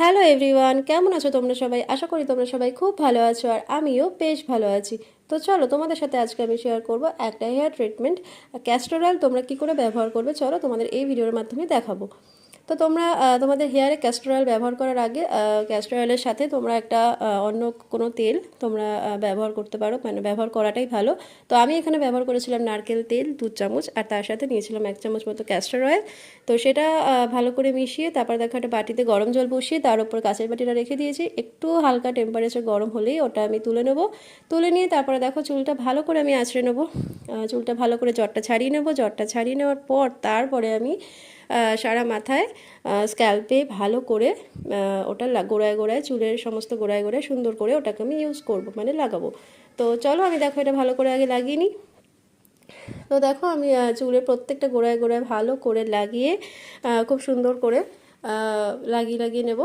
Hello everyone, কেমন আছো তোমরা সবাই? আশা করি তোমরা সবাই খুব ভালো আছো আর আমিও বেশ ভালো আছি। তো চলো, তোমাদের সাথে আজকে আমি শেয়ার করব একটা হেয়ার ট্রিটমেন্ট ক্যাস্টোরয়াল তোমরা কি করে ব্যবহার করবে, চলো তোমাদের এই ভিডিওর মাধ্যমে দেখাবো। তো তোমরা তোমাদের হেয়ারে ক্যাস্টর অয়েল ব্যবহার করার আগে ক্যাস্টর অয়েলের সাথে তোমরা একটা অন্য কোনো তেল তোমরা ব্যবহার করতে পারো। মানে ব্যবহার করাটাই ভালো। তো আমি এখানে ব্যবহার করেছিলাম নারকেল তেল দু চামচ, আর তার সাথে নিয়েছিলাম এক চামচ মতো ক্যাস্টর অয়েল তো সেটা ভালো করে মিশিয়ে তারপর দেখো একটা বাটিতে গরম জল বসিয়ে তার উপর কাঁচের বাটিটা রেখে দিয়েছি। একটু হালকা টেম্পারেচার গরম হলেই ওটা আমি তুলে নেব। তুলে নিয়ে তারপরে দেখো চুলটা ভালো করে আমি আঁচড়ে নেব। চুলটা ভালো করে জ্বরটা ছাড়িয়ে নেব। জ্বরটা ছাড়িয়ে নেওয়ার পর তারপরে আমি সারা মাথায় স্ক্যাল্পে ভালো করে ওটা গোড়ায় গোড়ায়, চুলের সমস্ত গোড়ায় গোড়ায় সুন্দর করে ওটাকে আমি ইউজ করব মানে লাগাবো। তো চলো আমি দেখো এটা ভালো করে আগে লাগিয়ে নিই। তো দেখো আমি চুলের প্রত্যেকটা গোড়ায় গোড়ায় ভালো করে লাগিয়ে খুব সুন্দর করে লাগিয়ে লাগিয়ে নেব।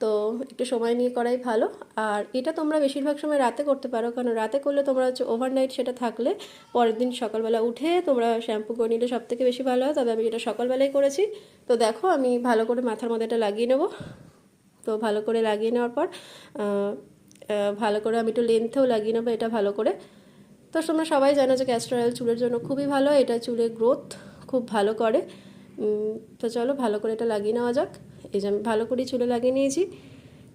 তো একটু সময় নিয়ে করাই ভালো। আর এটা তোমরা বেশিরভাগ সময় রাতে করতে পারো, কারণ রাতে করলে তোমরা হচ্ছে ওভারনাইট সেটা থাকলে পরের দিন সকালবেলা উঠে তোমরা শ্যাম্পু করে নিলে সব থেকে বেশি ভালো হয়। তবে আমি এটা সকালবেলায় করেছি, তো দেখো আমি ভালো করে মাথার মধ্যে এটা লাগিয়ে নেব। তো ভালো করে লাগিয়ে নেওয়ার পর ভালো করে আমি একটু লেন্থেও লাগিয়ে নেব এটা ভালো করে। তো তোমরা সবাই জানো যে ক্যাস্টর অয়েল চুলের জন্য খুবই ভালো, এটা চুলের গ্রোথ খুব ভালো করে। তো চলো ভালো করে এটা লাগিয়ে নেওয়া যাক। এই যে আমি ভালো করে চুলে লাগিয়ে নিয়েছি।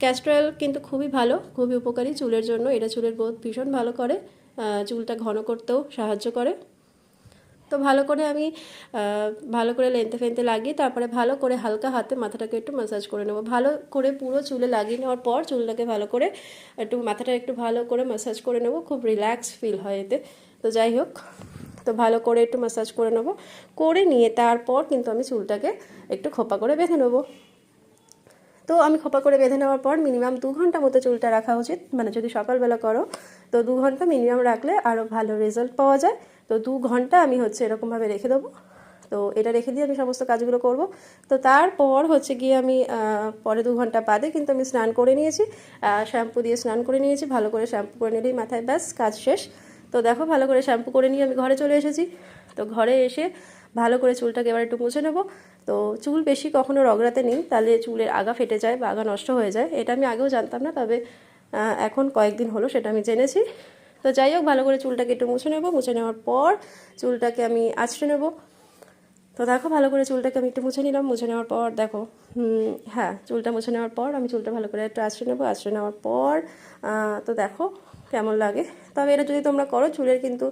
ক্যাস্টর অয়েল কিন্তু খুবই ভালো, খুবই উপকারী চুলের জন্য। এটা চুলের গ্রোথ ভীষণ ভালো করে চুলটা ঘন করতেও সাহায্য করে। তো ভালো করে আমি ভালো করে লেনতে ফেনতে লাগিয়ে তারপরে ভালো করে হালকা হাতে মাথাটাকে একটু ম্যাসাজ করে নেব। ভালো করে পুরো চুলে লাগিয়ে নেওয়ার পর চুলটাকে ভালো করে একটু মাথাটা একটু ভালো করে ম্যাসাজ করে নেব। খুব রিল্যাক্স ফিল হয় এতে। তো যাই হোক, তো ভালো করে একটু ম্যাসাজ করে নেব। করে নিয়ে তারপর কিন্তু আমি চুলটাকে একটু খোপা করে বেঁধে নেব। তো আমি খোপা করে বেঁধে নেওয়ার পর মিনিমাম দু ঘণ্টা মতো চুলটা রাখা উচিত। মানে যদি সকালবেলা করো, তো দু ঘণ্টা মিনিমাম রাখলে আরও ভালো রেজাল্ট পাওয়া যায়। তো দু ঘণ্টা আমি হচ্ছে এরকমভাবে রেখে দেবো। তো এটা রেখে দিয়ে আমি সমস্ত কাজগুলো করব। তো তারপর হচ্ছে গিয়ে আমি পরে দু ঘণ্টা বাদে কিন্তু আমি স্নান করে নিয়েছি। শ্যাম্পু দিয়ে স্নান করে নিয়েছি, ভালো করে শ্যাম্পু করে নিলেই মাথায় ব্যাস, কাজ শেষ। তো দেখো ভালো করে শ্যাম্পু করে নিয়ে আমি ঘরে চলে এসেছি। তো ঘরে এসে ভালো করে চুলটাকে এবার একটু মুছে নেব। তো চুল বেশি কখনো রগড়াতে নেই, তাহলে চুলের আগা ফেটে যায় বা আগা নষ্ট হয়ে যায়। এটা আমি আগেও জানতাম না, তবে এখন কয়েকদিন হলো সেটা আমি জেনেছি। তো যাই হোক, ভালো করে চুলটাকে একটু মুছে নেব। মুছে নেওয়ার পর চুলটাকে আমি আছড়ে নেব। তো দেখো, ভালো করে চুলটাকে আমি একটু মুছে নিলাম। মুছে নেওয়ার পর দেখো হ্যাঁ চুলটা মুছে নেওয়ার পর আমি চুলটা ভালো করে একটু আশ্রয় নেব। আশ্রয় নেওয়ার পর তো দেখো কেমন লাগে। তবে এটা যদি তোমরা করো, চুলের কিন্তু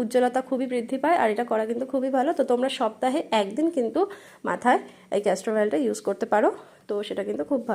উজ্জ্বলতা খুবই বৃদ্ধি পায় আর এটা করা কিন্তু খুবই ভালো। তো তোমরা সপ্তাহে একদিন কিন্তু মাথায় এই ক্যাস্টর অয়েলটা ইউজ করতে পারো। তো সেটা কিন্তু খুব ভালো।